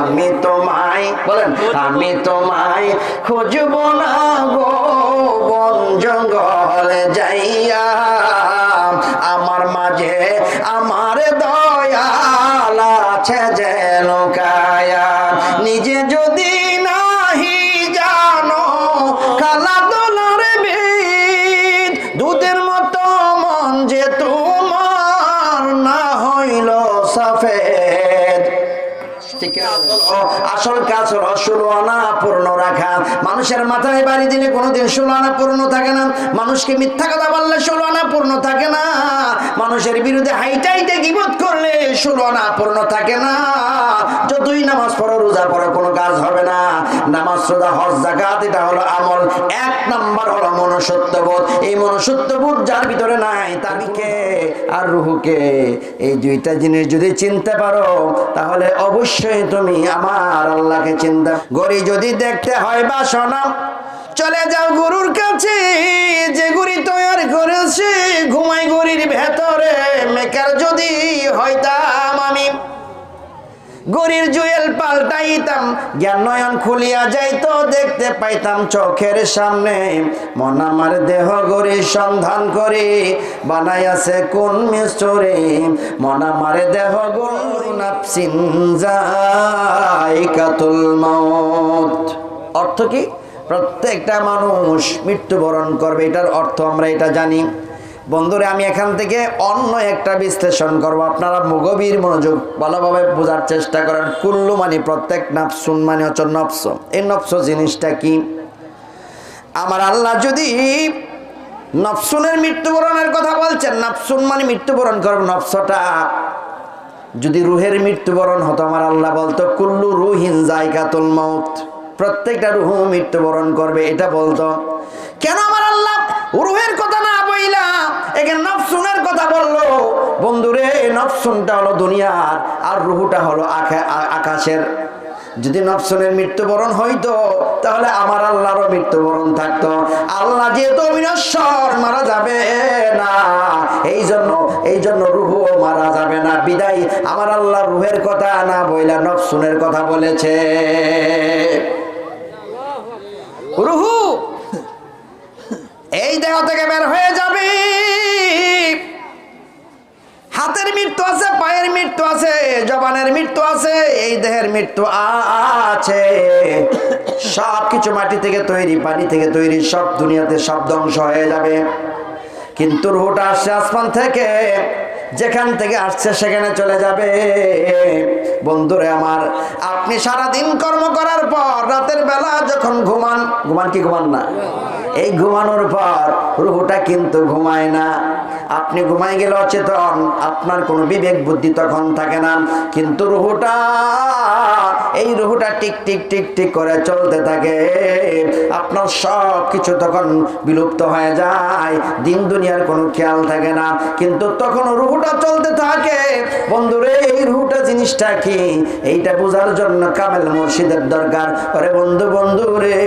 আমি তোমায় বলেন। আমি তোমায় খুঁজব না গো বন জঙ্গলে যাইয়া। আমার মাঝে আমার দয়াল আছে যে লোকায়া। নিজে যদি আসল কাজ হলো পূর্ণ রাখা। মানুষের মাথায় বাড়ি দিলে কোনোদিন ষোলো আনা পূর্ণ থাকে না। মানুষকে মিথ্যা কথা বললে ষোলো আনা পূর্ণ থাকে না। মানুষের বিরুদ্ধে হাইটাইটে গিবত করলে ষোলো আনা পূর্ণ থাকে না। যতই নামাজ পড়ো, রোজা পড়ো, কোনো কাজ হবে না। নামাজ, রোজা, হজ জাকাত এটা হলো আমল। এক নাম্বার হলো মনুষ্যত্ববোধ। এই মনুষ্যত্ববোধ যার ভিতরে নাই তারিখে আর রুহুকে এই দুইটা জিনিস যদি চিনতে পারো, তাহলে অবশ্যই তুমি আমার আল্লাহকে চিন্তা গড়ি যদি দেখতে হয় বা বাসনা, চলে যাও গরুর কাছে। যে গুড়ি তৈরি করেছে, ঘুমাই গড়ির ভেতরে, মেকার যদি হইতাম আমি। গরির জুয়েল পাল্টাইতাম, জ্ঞান নয়ন খুলিয়া যাইতো, দেখতে পাইতাম চোখের সামনে। মন আমার দেহ গরির সন্ধান করে, বানাইয়াছে কোন মিস্তরে। মন আমার দেহ গরু নাপসিন কাতুল মাউত অর্থ কি? প্রত্যেকটা মানুষ মৃত্যুবরণ করবে, এটার অর্থ আমরা এটা জানি। বন্ধুরে, আমি এখান থেকে অন্য একটা বিশ্লেষণ করব। আপনারা গভীর মনোযোগ ভালোভাবে বোঝার চেষ্টা করেন। কুল্লু মানে প্রত্যেক নাফসুন মানে হচ্ছে নফস। এই নফস জিনিসটা কি? আমার আল্লাহ যদি নফসুনের মৃত্যুবরণের কথা বলছেন, নফসুন মানে মৃত্যুবরণ করব নফসটা। যদি রুহের মৃত্যুবরণ হতো, আমার আল্লাহ বলতো, কুল্লু রুহিন জায়গাতুল মৌত প্রত্যেকটা রুহু মৃত্যুবরণ করবে, এটা বলতো। কেন আমার আল্লাহ রুহের কথা না বইলা এখানে নফসুনের কথা বলল? বন্ধুরে, নফসুনটা হলো দুনিয়ার, আর রুহুটা হলো আকাশের। যদি নফসনের মৃত্যুবরণ হইতো, তাহলে আমার আল্লাহরও মৃত্যুবরণ থাকতো। আল্লাহ যেহেতু অবিনশ্বর, মারা যাবে না। এই জন্য এই জন্য রুহু মারা যাবে না। বিদায়, আমার আল্লাহ রুহের কথা না বইলা নফসুনের কথা বলেছে রুহু এই দেহ থেকে বের হয়ে যাবে হাতের মৃত্যু আছে পায়ের মৃত্যু আছে জবানের মৃত্যু আছে এই দেহের মৃত্যু আছে। সব কিছু মাটি থেকে তৈরি, পানি থেকে তৈরি, সব দুনিয়াতে সব ধ্বংস হয়ে যাবে। কিন্তু রুহটা আসছে আসমান থেকে, যেখান থেকে আসছে সেখানে চলে যাবে। বন্ধুরে আমার, আপনি সারা দিন কর্ম করার পর, রাতের বেলা যখন ঘুমান ঘুমান কি ঘুমান না? এই ঘুমানোর পর রুহুটা কিন্তু ঘুমায় না। আপনি ঘুমাই গেলে অচেতন, আপনার কোনো বিবেক বুদ্ধি তখন থাকে না। কিন্তু রুহুটা, এই রুহুটা টিক টিক টিক টিক করে চলতে থাকে। আপনার সব কিছু তখন বিলুপ্ত হয়ে যায়, দিন দুনিয়ার কোনো খেয়াল থাকে না। কিন্তু তখন রুহুটা চলতে থাকে। বন্ধুরে, এই রুহুটা জিনিসটা কি? এইটা বোঝার জন্য কামেল মুর্শিদের দরকার। আরে বন্ধু বন্ধু রে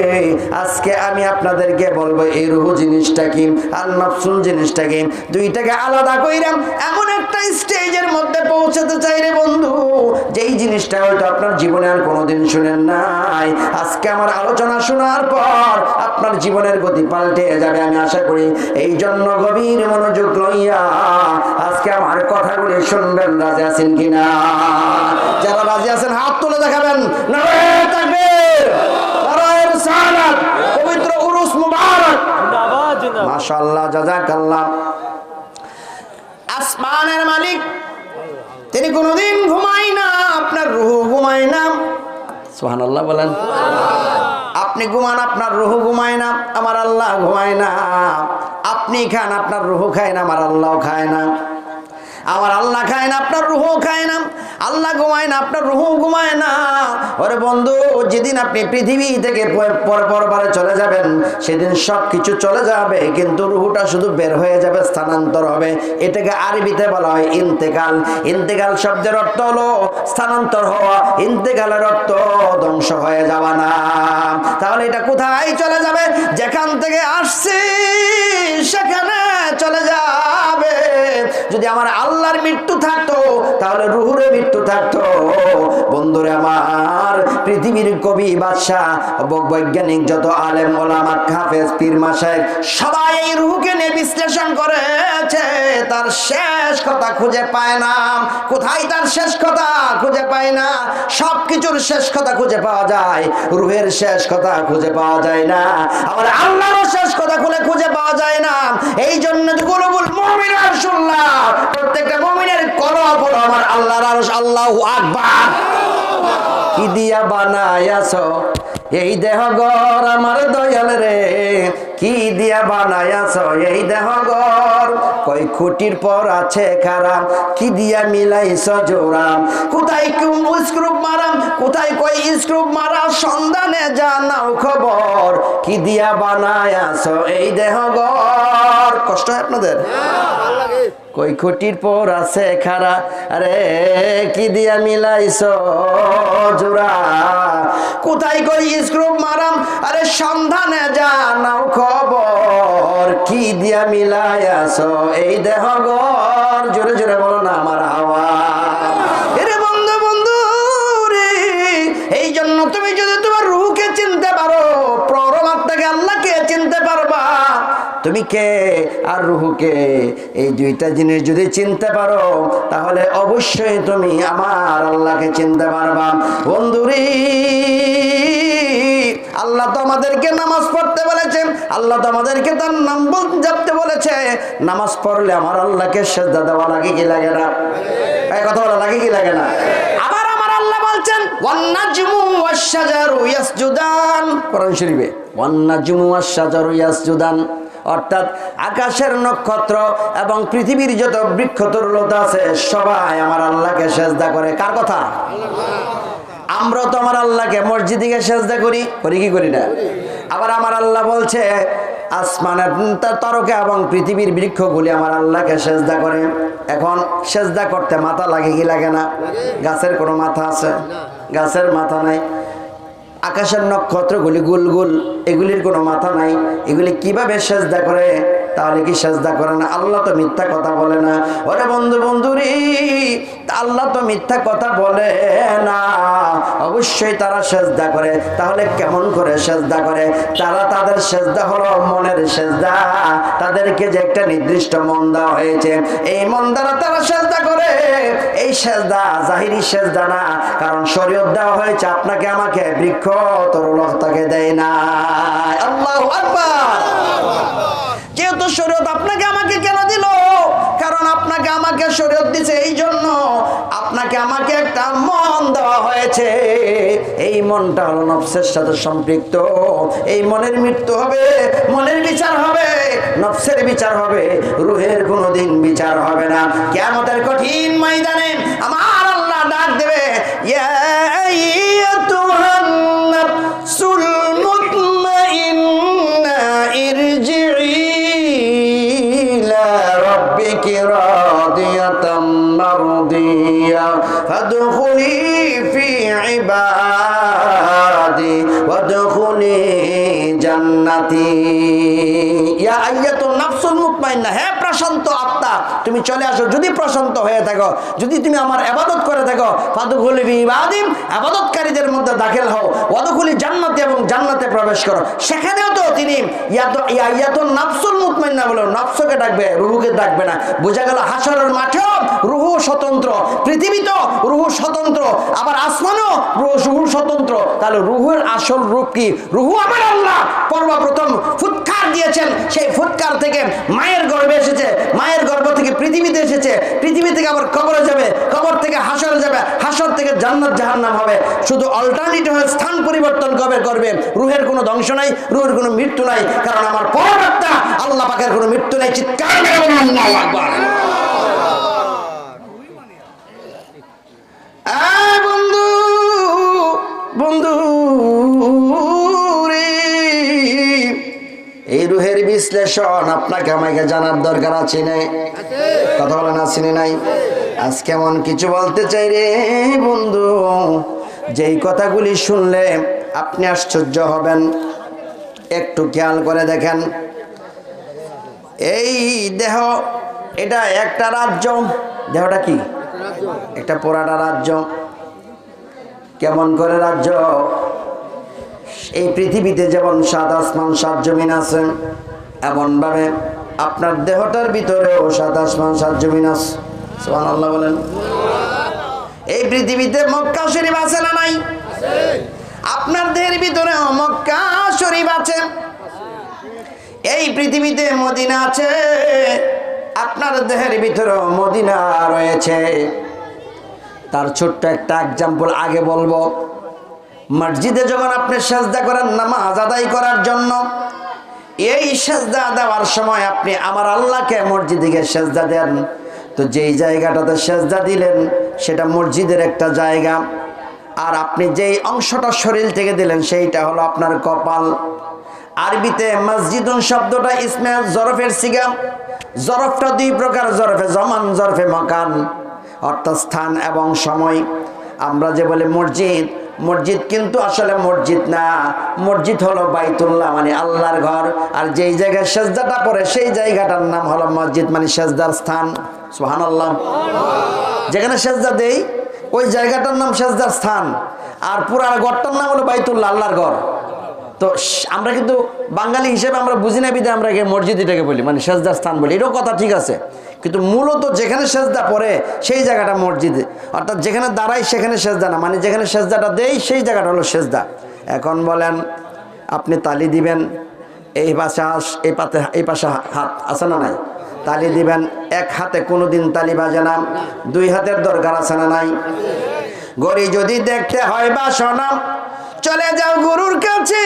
আজকে আমি আপনাদেরকে বলব, এই রুহু জিনিসটা কি? আর নফসুল জিনিসটা কি? দুইটাকে আলাদা কইরাম এমন একটা স্টেজের মধ্যে পৌঁছাতে চাই রে বন্ধু। যেই জিনিসটা হয়তো আপনার জীবনে আর কোনোদিন শুনেন নাই আজকে আমার আলোচনা শোনার পর আপনার জীবনের গতি পাল্টে যাবে আমি আশা করি। এই জন্য গভীর মনোযোগ লইয়া আজকে আমার কথাগুলি শুনবেন রাজি আছেন কিনা? যারা রাজি আছেন হাত তুলে দেখাবেন। পবিত্র উরুস মুবারক। মাশাআল্লাহ জাযাকাল্লাহ। আসমানের মালিক। তিনি কোনোদিন ঘুমাই না, আপনার রুহু ঘুমায় না। সোহান আল্লাহ বলেন। আপনি ঘুমান, আপনার রুহু ঘুমায় না, আমার আল্লাহ ঘুমায় না। আপনি খান, আপনার রুহু খায় না, আমার আল্লাহ খায় না। আমার আল্লাহ খায় না, আপনার রুহু খায় না, আল্লাহ ঘুমায় না, আপনার রুহু ঘুমায় না। ওরে বন্ধু, যেদিন আপনি পৃথিবী থেকে পর পরবারে চলে যাবেন, সেদিন সব কিছু চলে যাবে, কিন্তু রুহুটা শুধু বের হয়ে যাবে, স্থানান্তর হবে। এটাকে আরবিতে বলা হয় ইন্তেকাল। ইন্তেকাল শব্দের অর্থ হলো স্থানান্তর হওয়া। ইন্তেকালের অর্থ ধ্বংস হয়ে যাওয়া না। তাহলে এটা কোথায় চলে যাবে? যেখান থেকে আসছি, সেখানে চলে যাবে যদি আমার আল্লাহর মৃত্যু থাকতো, তাহলে রুহুরে মৃত্যু থাকতো। বন্ধুরে আমার, পৃথিবীর কবি, বাদশাহ বৈজ্ঞানিক, যত আলেম, ওলামা, হাফেজ, পীর মাসায় সবাই এই রুহকে নিয়ে বিশ্লেষণ করেছে। তার শেষ কথা খুঁজে পায় না। কোথায় তার শেষ কথা খুঁজে পায় না? সব কিছুর শেষ কথা খুঁজে পাওয়া যায়। রুহের শেষ কথা খুঁজে পাওয়া যায় না। আবার আল্লাহরও শেষ কথা খুলে খুঁজে পাওয়া যায় না। এই জন্য গুলবুল মুমিনার শুনলাম প্রত্যেকটা মুমিনের কলব হলো আমার আল্লাহর আরশ, আল্লাহু আকবার। কি দিয়া বানায়াছো এই দেহ গর আমার দয়াল রে। কি দিয়া বানায়াছ এই দেহ গর কই খুঁটির পর আছে খারাপ? কি দিয়া মিলাইছ জোরাম? কোথায় স্ক্রুপ মারাম? কোথায় কই স্ক্রুপ মারা সন্ধানে জানাও খবর? কি দিয়া বানায়াছ এই দেহ গর কষ্ট হয় আপনাদের? কই খুঁটির পর আছে খারা আরে কি দিয়া মিলাইছ জোড়া কোথায় কই স্ক্রুপ মারাম? আরে সন্ধানে জানাও খবর। কি দিয়া মিলাইছ এই দেহ গর জোরে জোরে বলো না আমার হাওয়া এরে বন্ধু বন্ধু রে, এই জন্য তুমি যদি তোমার রুহকে চিনতে পারো পরমাত্মাকে আল্লাহকে চিনতে পারবা। তুমি কে আর রুহুকে? এই দুইটা জিনিস যদি চিনতে পারো, তাহলে অবশ্যই তুমি আমার আল্লাহকে চিনতে পারবা। বন্ধুরি আল্লাহ তো আমাদেরকে নামাজ পড়তে বলেছেন, আল্লাহ তো আমাদেরকে তার নাম জপতে বলেছে। নামাজ পড়লে আমার আল্লাহকে সেজদা দেওয়া লাগে কি লাগে না? এই কথা বলা লাগে কি লাগে না? আবার আমার আল্লাহ বলছেন, ওয়ান্নাজমু ওয়াশ-শাজারু ইয়াসজুদান। কোরআন শরীফে, ওয়ান্নাজমু ওয়াশ-শাজারু ইয়াসজুদান। অর্থাৎ আকাশের নক্ষত্র এবং পৃথিবীর যত বৃক্ষ তরুলতা আছে, সবাই আমার আল্লাহকে সেজদা করে। কার কথা? আমরা তো আমার আল্লাহকে মসজিদে সেজদা করি করি কি করি না? আবার আমার আল্লাহ বলছে আসমানের তারকা এবং পৃথিবীর বৃক্ষগুলি আমার আল্লাহকে সেজদা করে। এখন সেজদা করতে মাথা লাগে কি লাগে না? গাছের কোনো মাথা আছে? গাছের মাথা নাই। আকাশের নক্ষত্রগুলি গুল গুল এগুলির কোনো মাথা নাই। এগুলি কীভাবে সেজদা করে? তাহলে কি সেজদা করে না? আল্লাহ তো মিথ্যা কথা বলে না। ওরে বন্ধু বন্ধু রে আল্লাহ তো মিথ্যা কথা বলে না। অবশ্যই তারা সেজদা করে। তাহলে কেমন করে সেজদা করে? তারা তাদের সেজদা হলো মনের সেজদা। তাদেরকে যে একটা নির্দিষ্ট মন দেওয়া হয়েছে, এই মন দ্বারা তারা সেজদা করে। এই সেজদা জাহিরি সেজদা না। কারণ শরীয়ত দেওয়া হয়েছে, আপনাকে আমাকে বৃক্ষ তরুলতাকে দেয় না। আল্লাহ যেহেতু শরীয়ত আপনাকে আমাকে কেন দিল? কারণ আপনাকে আমাকে শরীয়ত দিছে এই জন্য আপনাকে আমাকে একটা মন দেওয়া হয়েছে। এই মনটা হলো নফসের সাথে সম্পৃক্ত। এই মনের মৃত্যু হবে, মনের বিচার হবে, নফসের বিচার হবে, রুহের কোনোদিন বিচার হবে না। কেমতের কঠিন ময়দানে আমার আল্লাহ ডাক দেবে, ইয়া ইবাদি ওয়াদখুলি জান্নাতি ইয়া নাফসুল মুতমাইন্না হে প্রশান্ত আত্মা, তুমি চলে আসো। যদি প্রশান্ত হয়ে থাকো, যদি তুমি আমার করে থাকো মধ্যে দাখিল হও। জান্নাতি এবং জান্নাতে প্রবেশ করো। সেখানেও তো তিনি ইয়াত ইয়া ইয়াতুন নাফসুল মুতমাইন্না বলে, নফসকে ডাকবে, রুহুকে ডাকবে না। বোঝা গেল হাসরের মাঠেও রুহু স্বতন্ত্র। পৃথিবী তো রুহু স্বতন্ত্র, আবার আসমানও রুহু রুহু স্বতন্ত্র। তাহলে রুহুর আসল রূপ কি? রুহু আমার আল্লাহ। সর্বপ্রথম ফুৎকার দিয়েছেন, সেই ফুৎকার থেকে মায়ের গর্ভে এসেছে। মায়ের গর্ভ থেকে পৃথিবীতে এসেছে। পৃথিবী থেকে আবার কবরে যাবে। কবর থেকে হাসরে যাবে। হাসর থেকে জান্নাত, জাহান্নাম হবে। শুধু অল্টারনেটিভ হয়ে স্থান পরিবর্তন কবে করবে রুহের কোনো ধ্বংস নাই, রুহের কোনো মৃত্যু নাই। কারণ আমার পরবর্তা আল্লাহ পাকের কোনো মৃত্যু নাই। চিৎকার বিশ্লেষণ, আপনাকে আমাকে জানার দরকার আছে নাই কথা বলেন আসেনি নাই? আজ কেমন কিছু বলতে চাই রে বন্ধু, যেই কথাগুলি শুনলে আপনি আশ্চর্য হবেন। একটু খেয়াল করে দেখেন। এই দেহ, এটা একটা রাজ্য। দেহটা কি? একটা পোড়াটা রাজ্য। কেমন করে রাজ্য? এই পৃথিবীতে যেমন সাত আসমান, সাত জমিন আছে এমনভাবে আপনার দেহটার ভিতরেও সাত আসমান, সাত জমিন সুবহানাল্লাহ বলেন। এই পৃথিবীতে মক্কা শরীফ আছে না নাই? আপনার দেহের ভিতরে মক্কা শরীফ আছে। এই পৃথিবীতে মদিনা আছে। আপনার দেহের ভিতরে মদিনা রয়েছে। তার ছোট্ট একটা এক্সাম্পল আগে বলব। মসজিদে যখন আপনি সেজদা করেন, নামাজ আদায় করার জন্য এই সেজদা দেওয়ার সময় আপনি আমার আল্লাহকে মসজিদে গিয়ে সেজদা দেন। তো যেই জায়গাটাতে সেজদা দিলেন, সেটা মসজিদের একটা জায়গা। আর আপনি যেই অংশটা শরীর থেকে দিলেন, সেইটা হলো আপনার কপাল। আরবিতে মসজিদুন শব্দটা ইসমে জরফের সিগা। জরফটা দুই প্রকার, জরফে জমান, জরফে মকান। অর্থাৎ স্থান এবং সময়। আমরা যে বলি মসজিদ মসজিদ কিন্তু আসলে মসজিদ না। মসজিদ হলো বাইতুল্লাহ মানে আল্লাহর ঘর। আর যেই জায়গায় সেজদাটা পড়ে, সেই জায়গাটার নাম হলো মসজিদ মানে সেজদার স্থান। সুহান আল্লাহ যেখানে সেজদা দেই, ওই জায়গাটার নাম সেজদার স্থান। আর পুরা ঘরটার নাম হলো বাইতুল্লাহ, আল্লাহর ঘর। তো আমরা কিন্তু বাঙালি হিসেবে আমরা বুঝি না বিদে আমরা মসজিদ এটাকে বলি মানে সেজদার স্থান বলি। এটাও কথা ঠিক আছে। কিন্তু মূলত যেখানে সেজদা পড়ে, সেই জায়গাটা মসজিদ। অর্থাৎ যেখানে দাঁড়াই সেখানে সেজদা না। মানে যেখানে সেজদাটা দেই সেই জায়গাটা হলো সেজদা। এখন বলেন, আপনি তালি দিবেন, এই পাশে হাস- এই পাতে, এই পাশে হাত, আছে না নাই? তালি দিবেন, এক হাতে কোনো দিন তালি বাজে না, দুই হাতের দরকার আছে না নাই? গড়ি যদি দেখতে হয় বাসনা চলে যাও গরুর কাছে,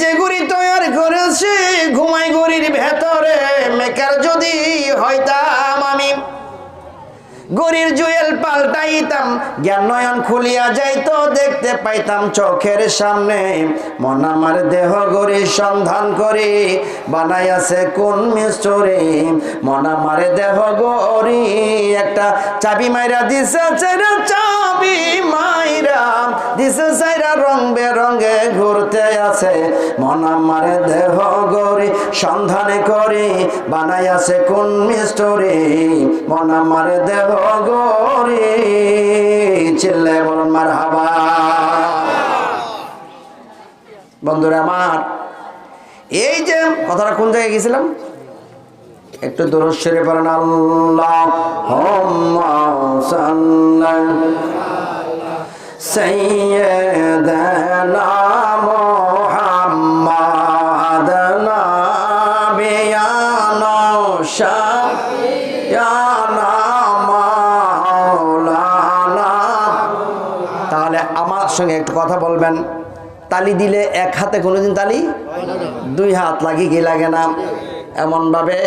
যে গুড়ি তৈরি করেছে, ঘুমাই গড়ির ভেতরে, মেকার যদি হইতাম আমি। গরির জুয়েল পাল্টাইতাম, জ্ঞান নয়ন খুলিয়া যাইতো, দেখতে পাইতাম চোখের সামনে, মন আমার দেহ গরির সন্ধান করি, বানাইয়াছে কোন মিস্টরে মন আমার দেহ গরি একটা চাবি মাইরা দিছে চাবি মাইরা দিছে সাইরা রং বেরঙ্গে ঘুরতে আছে। মন আমার দেহ গরি সন্ধানে করি, বানাই আছে কোন মিস্টরে মন আমার দেহ গরি চিল্লে বলুন মার হাবা বন্ধুরা আমার, এই যে কথাটা কোন জায়গায় গেছিলাম? একটু দূর সেরে পড়েন আল্লাহ سيدنا محمد نبينا شفيعنا مولانا তাহলে আমার সঙ্গে একটু কথা বলবেন তালি দিলে এক হাতে কোনোদিন তালি দুই হাত লাগি কি লাগে না এমনভাবে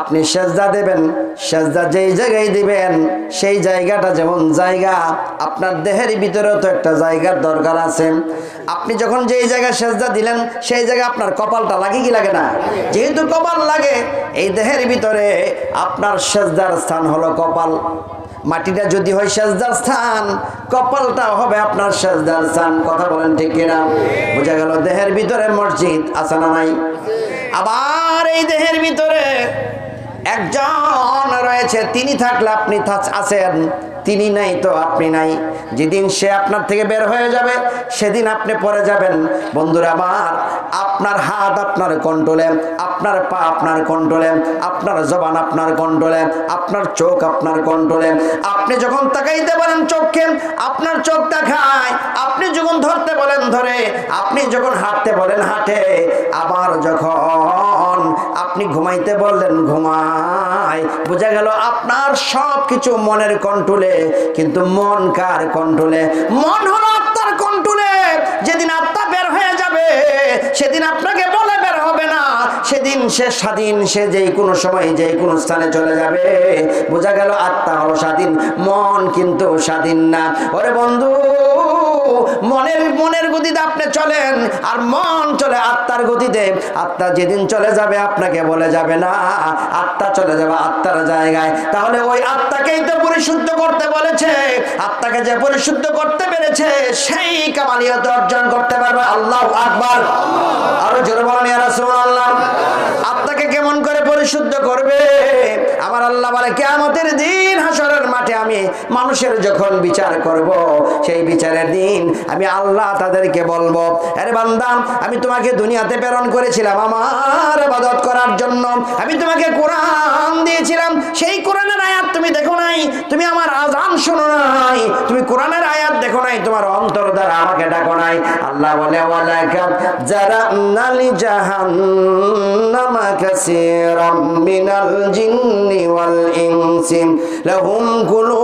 আপনি সেজদা দেবেন, সেজদা যেই জায়গায় দিবেন, সেই জায়গাটা যেমন জায়গা, আপনার দেহের ভিতরেও তো একটা জায়গার দরকার আছে। আপনি যখন যেই জায়গায় সেজদা দিলেন, সেই জায়গায় আপনার কপালটা লাগে কি লাগে না? যেহেতু কপাল লাগে, এই দেহের ভিতরে আপনার সেজদার স্থান হলো কপাল। মাটিটা যদি হয় সেজদার স্থান কপালটা হবে আপনার সেজদার স্থান। কথা বলেন ঠিক কিনা? বোঝা গেল দেহের ভিতরে মসজিদ আছে না নাই? আবার এই দেহের ভিতরে একজন রয়েছে তিনি থাকলে আপনি আছেন। তিনি নাই তো আপনি নাই। যেদিন সে আপনার থেকে বের হয়ে যাবে, সেদিন আপনি পরে যাবেন। বন্ধুরা আমার, আপনার হাত আপনার কন্ট্রোলে, আপনার পা আপনার কন্ট্রোলে, আপনার জবান আপনার কন্ট্রোলে, আপনার চোখ আপনার কন্ট্রোলে। আপনি যখন তাকাইতে বলেন চোখকে, আপনার চোখ দেখায়। আপনি যখন ধরতে বলেন ধরে, আপনি যখন হাঁটতে বলেন হাঁটে, আবার যখন আপনি ঘুমাইতে বললেন ঘুমায়, বোঝা গেল আপনার সব কিছু মনের কন্ট্রোলে। কিন্তু মন কার কন্ট্রোলে মন হলো আত্মার কন্ট্রোলে যেদিন আত্মা বের হয়ে যাবে, সেদিন আপনাকে বলে বের হবে না। সেদিন, সে স্বাধীন, সে যেই কোনো সময়, যেই কোনো স্থানে চলে যাবে। বোঝা গেল আত্মা হলো স্বাধীন, মন কিন্তু স্বাধীন না। ওরে বন্ধু, মনের মনের গতিতে আপনি চলেন, আর মন চলে আত্মার গতিতে। আত্মা যেদিন চলে যাবে, আপনাকে বলে যাবে না, আত্মা চলে যাবে আত্মার জায়গায়। তাহলে ওই আত্মাকেই তো পরিশুদ্ধ করতে বলেছে। আত্মাকে যে পরিশুদ্ধ করতে পেরেছে, সেই কামালিয়ত অর্জন করতে পারবে। আল্লাহ আকবার। আরও জোরে বলেন পরিশুদ্ধ করবে। আমার আল্লাহ বলে কেমতের দিন আমি মানুষের যখন বিচার করব, সেই বিচারের দিন আমি আল্লাহ তাদেরকে বলব, আরে বান্দা, আমি তোমাকে দুনিয়াতে প্রেরণ করেছিলাম আমার ইবাদত করার জন্য। আমি তোমাকে কোরআন দিয়েছিলাম। সেই কোরআনের আয়াত তুমি দেখো নাই। তুমি আমার আজান শোনো নাই। তুমি কোরআনের আয়াত দেখো নাই। তোমার অন্তর দ্বারা আমাকে ডাকো নাই। আল্লাহ বলে যারা নালি জাহান্নামা কাসীরাম মিনাল জিন্নি ওয়াল ইনসি। লাহুম কুলুবুন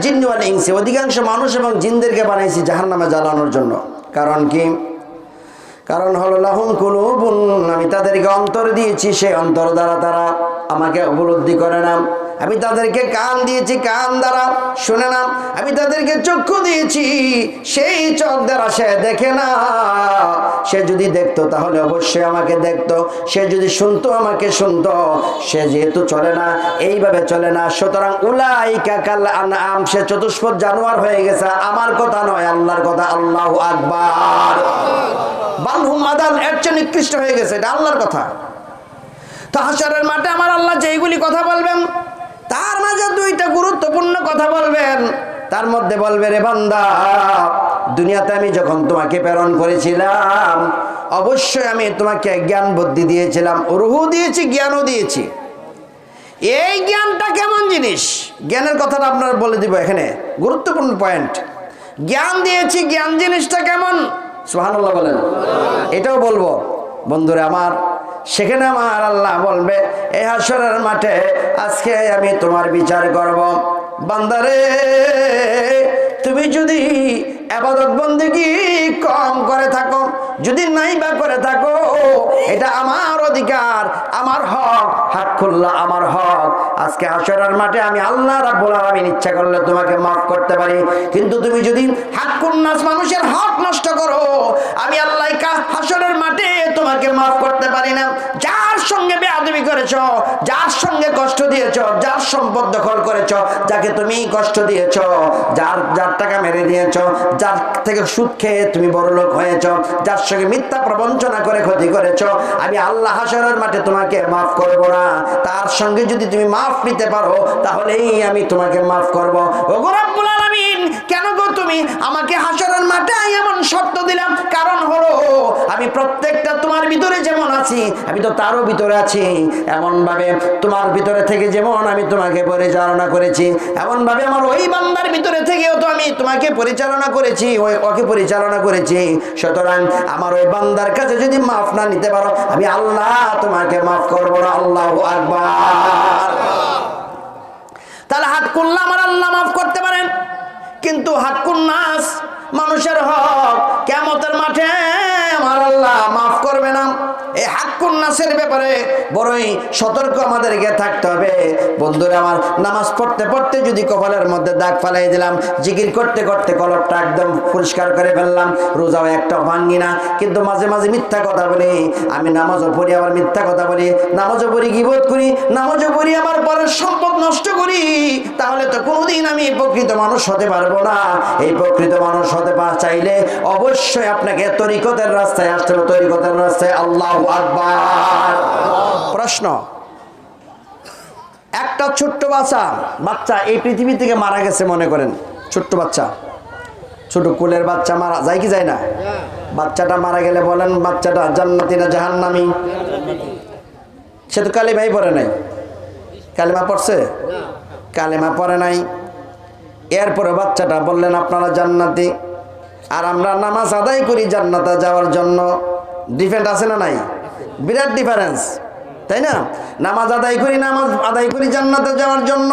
কাসীরাম মিনাল জিন্নি ওয়াল ইনসি, অধিকাংশ মানুষ এবং জিনদেরকে বানাইছি জাহান্নামে জ্বালানোর জন্য। কারণ কি? কারণ হলো লাহুম কুলুবুন, আমি তাদেরকে অন্তর দিয়েছি সেই অন্তর দ্বারা তারা আমাকে উপলব্ধি করে না। আমি তাদেরকে কান দিয়েছি, কান দ্বারা শুনে না। আমি তাদেরকে চক্ষু দিয়েছি, সেই চোখ দ্বারা সে দেখে না। সে যদি দেখতো, তাহলে অবশ্যই আমাকে দেখতো। সে যদি শুনতো, আমাকে শুনতো। সে যেহেতু চলে না, এইভাবে চলে না। সুতরাং উলাইকা কাল সে চতুষ্পদ জানোয়ার হয়ে গেছে। আমার কথা নয়, আল্লাহর কথা। আল্লাহু আকবার। বালহুম আদাল এর চেয়ে নিকৃষ্ট হয়ে গেছে। এটা আল্লাহর কথা। তো মাঠে আমার আল্লাহ যেইগুলি কথা বলবেন, তার মাঝে দুইটা গুরুত্বপূর্ণ কথা বলবেন। তার মধ্যে বলবে, রে বান্দা দুনিয়াতে আমি যখন তোমাকে প্রেরণ করেছিলাম, অবশ্যই আমি তোমাকে জ্ঞান বুদ্ধি দিয়েছিলাম, রুহু দিয়েছি, জ্ঞানও দিয়েছি। এই জ্ঞানটা কেমন জিনিস? জ্ঞানের কথাটা আপনার বলে দিব এখানে, গুরুত্বপূর্ণ পয়েন্ট। জ্ঞান দিয়েছি, জ্ঞান জিনিসটা কেমন? সুহানুল্লাহ বলেন। এটাও বলব। বন্ধুরা আমার, সেখানে আমার আল্লাহ বলবে এই হাসরের মাঠে আজকে আমি তোমার বিচার করব। বান্দারে তুমি যদি আবাদত বন্দিগি কম করে থাকো যদি নাই বা করে থাকো, এটা আমার অধিকার, আমার হক। হাত খুল্লা আমার হক। আজকে হাসরের মাঠে আমি আল্লাহ রাব্বুল আলামিন ইচ্ছা করলে তোমাকে মাফ করতে পারি। কিন্তু তুমি যদি হাত কুন্নাস মানুষের হক নষ্ট করো, আমি আল্লাহ হাসরের মাঠে তোমাকে মাফ করতে পারি না। যার সঙ্গে বেয়াদবি করেছ, যার সঙ্গে কষ্ট দিয়েছ, যার সম্পদ দখল করেছ, যাকে তুমি কষ্ট দিয়েছ, যার যার টাকা মেরে দিয়েছ, যার থেকে সুদ খেয়ে তুমি বড় লোক হয়েছ, যার সঙ্গে মিথ্যা প্রবঞ্চনা করে ক্ষতি করেছ, আমি আল্লাহ হাসরের মাঠে তোমাকে মাফ করব না। তার সঙ্গে যদি তুমি মাফ নিতে পারো, তাহলেই আমি তোমাকে মাফ করব। কেন গো তুমি? আমাকে হাসরের মাঠে এমন শর্ত দিলাম কারণ হলো, আমি প্রত্যেকটা তোমার ভিতরে যেমন আছি, আমি তো তারও ভিতরে আছি। এমন ভাবে তোমার ভিতরে থেকে যেমন আমি তোমাকে পরিচালনা করেছি এমন ভাবে আমার ওই বান্দার ভিতরে থেকেও তো আমি তোমাকে পরিচালনা করেছি, ওই ওকে পরিচালনা করেছি। সুতরাং আমার ওই বান্দার কাছে যদি মাফ না নিতে পারো, আমি আল্লাহ তোমাকে মাফ করব না, আল্লাহ আকবার। তাহলে হাত করলে আমার আল্লাহ মাফ করতে পারেন। কিন্তু হাক্কুন নাস মানুষের হক কেমতের মাঠে আমার আল্লাহ মাফ করবে না। এই হাক্কুন নাসের ব্যাপারে বড়ই সতর্ক আমাদেরকে থাকতে হবে। বন্ধুরা, আমার নামাজ পড়তে পড়তে যদি কপালের মধ্যে দাগ ফালাই দিলাম, জিকির করতে করতে কলরটা একদম পরিষ্কার করে ফেললাম, রোজাও একটা ভাঙ্গি না। কিন্তু মাঝে মাঝে মিথ্যা কথা বলি, আমি নামাজও পড়ি, আবার মিথ্যা কথা বলি, নামাজও পড়ি গিবোধ করি? নামাজও পড়ি, আমার পরের সম্পদ নষ্ট করি। তাহলে তো কোনোদিন আমি প্রকৃত মানুষ হতে পারব না। এই প্রকৃত মানুষ হতে চাইলে অবশ্যই আপনাকে তরিকতের রাস্তায় আসতে হবে, তরিকতের রাস্তায় আল্লাহ প্রশ্ন। একটা ছোট্ট বাচ্চা বাচ্চা এই পৃথিবী থেকে মারা গেছে মনে করেন, ছোট্ট বাচ্চা। ছোট কুলের বাচ্চা মারা, যায় কি যায় না? বাচ্চাটা মারা গেলে বলেন বাচ্চাটা জান্নাতি না জাহান্নামি? সে তো কালিমাই পড়ে নাই। কালিমা পড়ছে? কালিমা পড়ে নাই। এরপরে বাচ্চাটা বললেন, আপনারা জান্নাতি। আর আমরা নামাজ আদায় করি জান্নাতে যাওয়ার জন্য। ডিফারেন্ট আছে না নাই? বিরাট ডিফারেন্স তাই না? নামাজ আদায় করি, নামাজ আদায় করি জান্নাতে যাওয়ার জন্য,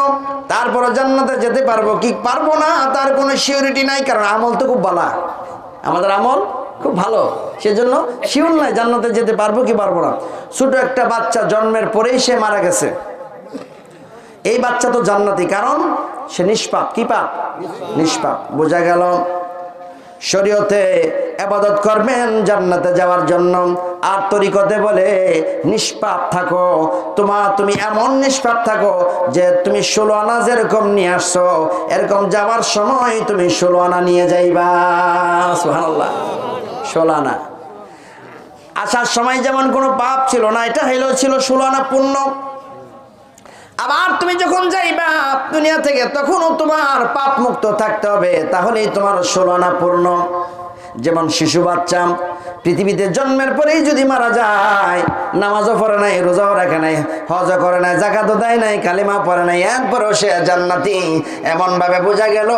তারপরে জান্নাতে যেতে পারব কি পারব না, তার কোনো সিওরিটি নাই, কারণ আমল তো খুব ভালো আমাদের আমল খুব ভালো, সেজন্য শিউর নাই জান্নাতে যেতে পারব কি পারব না। ছোট একটা বাচ্চা জন্মের পরেই সে মারা গেছে। এই বাচ্চা তো জান্নাতি, কারণ সে নিষ্পাপ, কি পাপ? নিষ্পাপ। বোঝা গেল? শরীয়তে আবাদত করবেন জান্নাতে যাওয়ার জন্য। আর তরিকতে বলে, নিষ্পাপ থাকো। তোমার তুমি এমন নিষ্পাপ থাকো যে তুমি ষোলো আনা যেরকম নিয়ে আসছো, এরকম যাওয়ার সময় তুমি ষোলো আনা নিয়ে যাইবা। সুবহানাল্লাহ। ষোলো আনা। আসার সময় যেমন কোনো পাপ ছিল না, এটা হইলেও ছিল ষোলো আনা পূর্ণ। আবার তুমি যখন যাইবা দুনিয়া থেকে, তখনও তোমার পাপ মুক্ত থাকতে হবে। তাহলেই তোমার সোলনা পূর্ণ। যেমন শিশু বাচ্চা, পৃথিবীতে জন্মের পরেই যদি মারা যায়, নামাজও পড়ে নাই, রোজাও রাখে নাই হজ করে নাই জাকাতও দেয় নাই কালিমা পড়ে নাই, এরপরেও সে জান্নাতি। এমন ভাবে বোঝা গেল,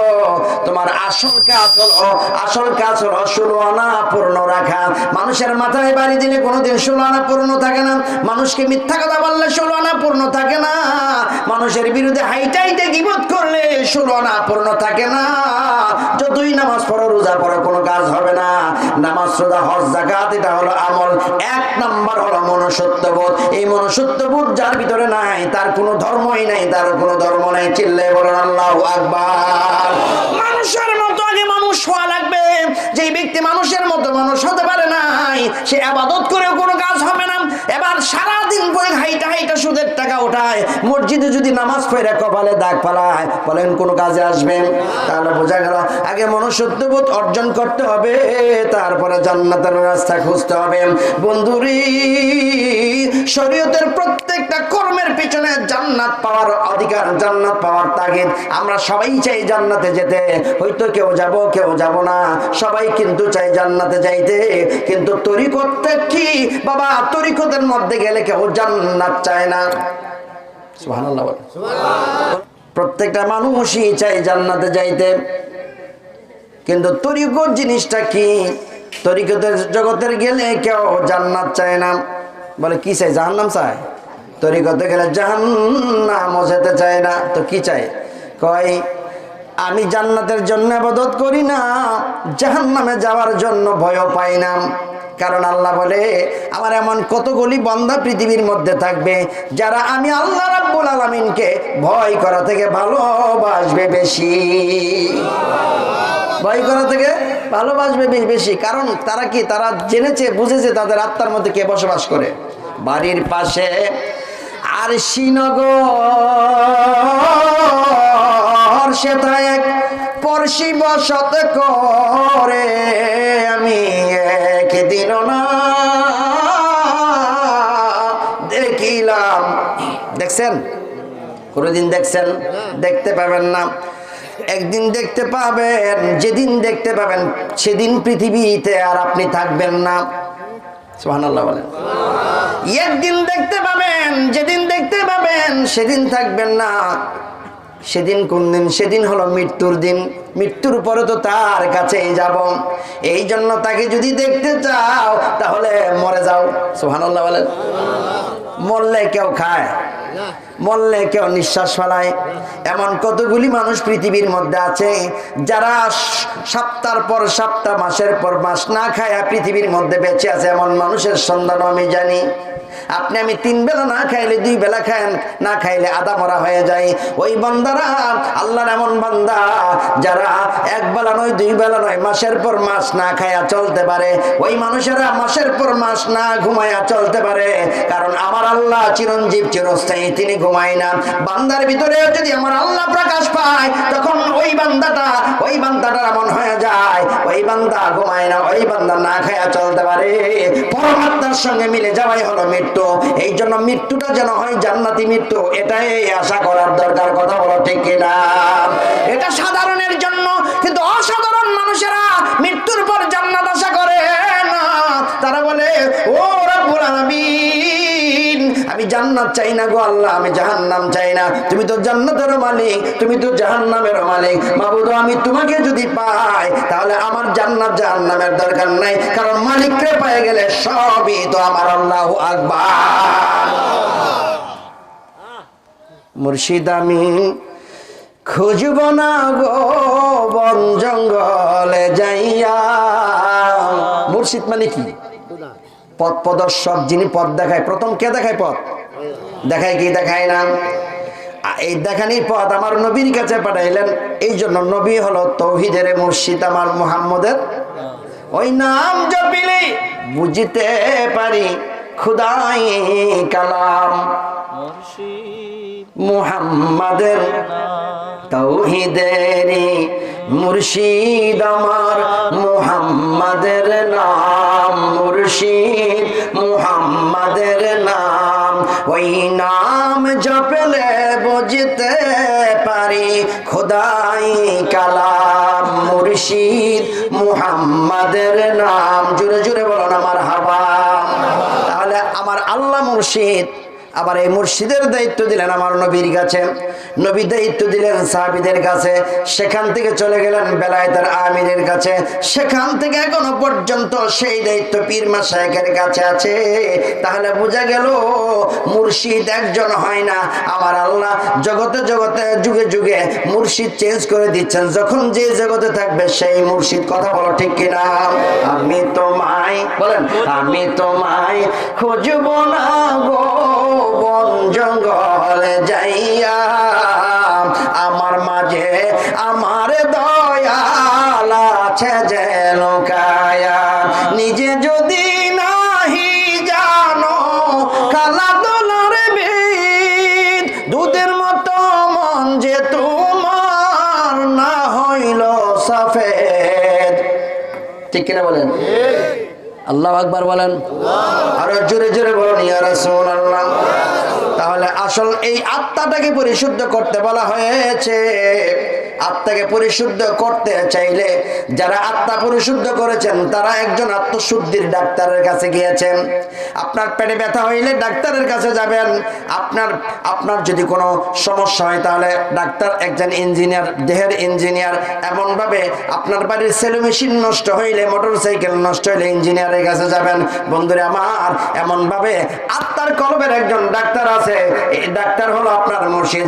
তোমার আসল কাজ হলো, আসল কাজ হলো ষোলো আনা পূর্ণ রাখা। মানুষের মাথায় বাড়ি দিলে কোনোদিন ষোলো আনা পূর্ণ থাকে না। মানুষকে মিথ্যা কথা বললে ষোলো আনা পূর্ণ থাকে না। মানুষের বিরুদ্ধে হাইটাইটে গিবত করলে ষোলো আনা পূর্ণ থাকে না। যতই নামাজ পড়ো, রোজা পড়ো, কোনো কাজ হবে না। নামাজ রোজা, হজ জাকাত এটা হলো আমল। এক নাম্বার হলো মনুষ্যত্ববোধ। এই মনুষ্যত্ববোধ যার ভিতরে নাই, তার কোনো ধর্মই নাই, তার কোনো ধর্ম নাই। চিল্লে বলেন, আল্লাহ আকবার। মানুষের মতো আগে মানুষ হওয়া লাগবে। যে ব্যক্তি মানুষের মতো মানুষ হতে পারে নাই, সে আবাদত করেও কোনো কাজ হবে না। এবার সারাদিন পরে হাইটা হাইটা ওঠায়। মসজিদে যদি নামাজ পড়ে কপালে দাগ পালায় বলেন কোনো কাজে আসবেন তাহলে বোঝা গেল, আগে মনুষ্যত্ববোধ অর্জন করতে হবে, তারপরে জান্নাতের রাস্তা খুঁজতে হবে। বন্ধুরি, শরীয়তের প্রত্যেকটা কর্মের পিছনে জান্নাত পাওয়ার অধিকার, জান্নাত পাওয়ার তাগিদ। আমরা সবাই চাই জান্নাতে যেতে। হয়তো কেউ যাব কেউ যাব না। সবাই কিন্তু চাই জান্নাতে যাইতে। কিন্তু তরিকতটা কি? বাবা, তরিকতের মধ্যে গেলে কেউ জান্নাত চায় না। সুবহানাল্লাহ। প্রত্যেকটা মানুষই চাই জান্নাতে যাইতে। কিন্তু তরিকত জিনিসটা কি? তরিকতের জগতের গেলে কেউ জান্নাত চায় না। বলে কি চাই জাহান্নাম চায়? তরিকতে গেলে জাহান্নাম যেতে চায় না। তো কি চাই কয় আমি জান্নাতের জন্য আবাদত করি না জাহান্নামে যাওয়ার জন্য ভয়ও পাই না। কারণ আল্লাহ বলে, আমার এমন কতগুলি বন্ধা পৃথিবীর মধ্যে থাকবে যারা আমি আল্লাহ রাব্বুল আলামিনকে ভয় করা থেকে ভালোবাসবে বেশি। ভয় করা থেকে ভালোবাসবে বেশ। কারণ তারা কি, তারা জেনেছে, বুঝেছে তাদের আত্মার মধ্যে কে বসবাস করে? বাড়ির পাশে আর শ্রীনগর সেটা এক পড়শি বসত করে আমি একদিন না দেখিলাম। দেখছেন? কোনোদিন দেখছেন? দেখতে পাবেন না। একদিন দেখতে পাবেন, যেদিন দেখতে পাবেন, সেদিন পৃথিবীতে আর আপনি থাকবেন না। সুবহানাল্লাহ বলেন। একদিন দেখতে পাবেন, যেদিন দেখতে পাবেন, সেদিন থাকবেন না। সেদিন কোন দিন? সেদিন হলো মৃত্যুর দিন। মৃত্যুর পরে তো তার কাছেই যাব। এই জন্য তাকে যদি দেখতে চাও, তাহলে মরে যাও। সুবহানাল্লাহ বলেন। মরলে কেউ খায়, মরলে কেউ নিঃশ্বাস ফেলায়। এমন কতগুলি মানুষ পৃথিবীর মধ্যে আছে, যারা সপ্তাহ পর সপ্তাহ, মাসের পর মাস না খায় পৃথিবীর মধ্যে বেঁচে আছে, এমন মানুষের সন্ধান আমি জানি। আপনি আমি তিন বেলা না খাইলে, দুই বেলা খান না খাইলে আদা মরা হয়ে যায়। ওই বান্দারা, আল্লাহর এমন বান্দা, যারা এক বেলা নয়, দুই বেলা নয়, মাসের পর মাস না খায়া চলতে পারে। ওই মানুষেরা মাসের পর মাস না ঘুমায়া চলতে পারে। কারণ আমার আল্লাহ চিরঞ্জীব চিরস্থায়ী, তিনি ঘুমায় না। বান্দার ভিতরে যদি আমার আল্লাহ প্রকাশ পায়, তখন ওই বান্দাটা ওই বান্দাটা এমন হয়ে যায়। ওই বান্দা ঘুমায় না, ওই বান্দা না খায়া চলতে পারে। পরমাত্মার সঙ্গে মিলে যাওয়াই হলো মৃত্যু। এই জন্য মৃত্যুটা যেন হয় জান্নাতি মৃত্যু, এটাই আশা করার দরকার, কথা বলো ঠিক কিনা? এটা সাধারণের জন্য, কিন্তু অসাধারণ জান্নাত চাই না গো আল্লাহ, আমি জাহান্নাম চাই না। তুমি তো জান্নাতের মালিক, তুমি তো জাহান্নামের মালিক। মাবুদ, আমি তোমাকে যদি পাই, তাহলে আমার জান্নাত জাহান্নামের দরকার নাই। কারণ মালিককে পেয়ে গেলে সবই তো আমার আল্লাহ আকবার। মুর্শিদ, আমি খুঁজব না গো বন জঙ্গলে যাইয়া। মুর্শিদ মানে কি? পথ প্রদর্শক, যিনি পথ দেখায়, প্রথম কে দেখায় পথ? দেখায় কি দেখায় না? এই দেখানির পথ আমার নবীর কাছে পাঠাইলেন। এই জন্য নবী হলো তৌহিদের মুর্শিদ আমার মুহাম্মদের। ওই নাম জপিলে বুঝতে পারি খুদাই কালাম। মুহাম্মাদের তৌহিদেরি মুর্শিদ আমার মুহাম্মাদের নাম। মুর্শিদ মুহাম্মাদের নাম। ওই নাম জপলে বুঝতে পারি খোদাই কালাম মুর্শিদ মুহাম্মাদের নাম। জুড়ে জুড়ে বলুন আমার হাবা। তাহলে আমার আল্লাহ মুর্শিদ আবার এই মুর্শিদের দায়িত্ব দিলেন আমার নবীর কাছে। নবী দায়িত্ব দিলেন সাহাবিদের কাছে। সেখান থেকে চলে গেলেন বেলায়েতের আমিরের কাছে। সেখান থেকে এখনও পর্যন্ত সেই দায়িত্ব পীর মাসায়কের কাছে আছে। তাহলে বোঝা গেল মুর্শিদ একজন হয় না। আমার আল্লাহ জগতে জগতে যুগে যুগে মুর্শিদ চেঞ্জ করে দিচ্ছেন। যখন যে জগতে থাকবে সেই মুর্শিদ কথা বলো ঠিক কিনা? আমি তোমায়, বলেন, আমি তোমায় খুঁজব না গো। বন জঙ্গলে যাইয়া আমার মাঝে আমার দয়াল আছে যে লোকায়া। নিজে যদি নাহি জানো দুধের মতো মন যে তোমার না হইল সফেদ। ঠিক কিনা বলেন? আল্লাহ আকবার বলেন। আরও জোরে জোরে বলুন ইয়া রাসূলুল্লাহ। তাহলে আসল এই আত্মাটাকে পরিশুদ্ধ করতে বলা হয়েছে। আত্মাকে পরিশুদ্ধ করতে চাইলে যারা আত্মা পরিশুদ্ধ করেছেন, তারা একজন আত্মশুদ্ধির ডাক্তারের কাছে গিয়েছেন। আপনার পেটে ব্যথা হইলে ডাক্তারের কাছে যাবেন। আপনার আপনার যদি কোনো সমস্যা হয় তাহলে ডাক্তার একজন ইঞ্জিনিয়ার, দেহের ইঞ্জিনিয়ার। এমনভাবে আপনার বাড়ির সেলু মেশিন নষ্ট হইলে মোটর সাইকেল নষ্ট হইলে ইঞ্জিনিয়ারের কাছে যাবেন। বন্ধুরা আমার, এমনভাবে আত্মার কলবের একজন ডাক্তার আছে। এই ডাক্তার হলো আপনার মুর্শিদ।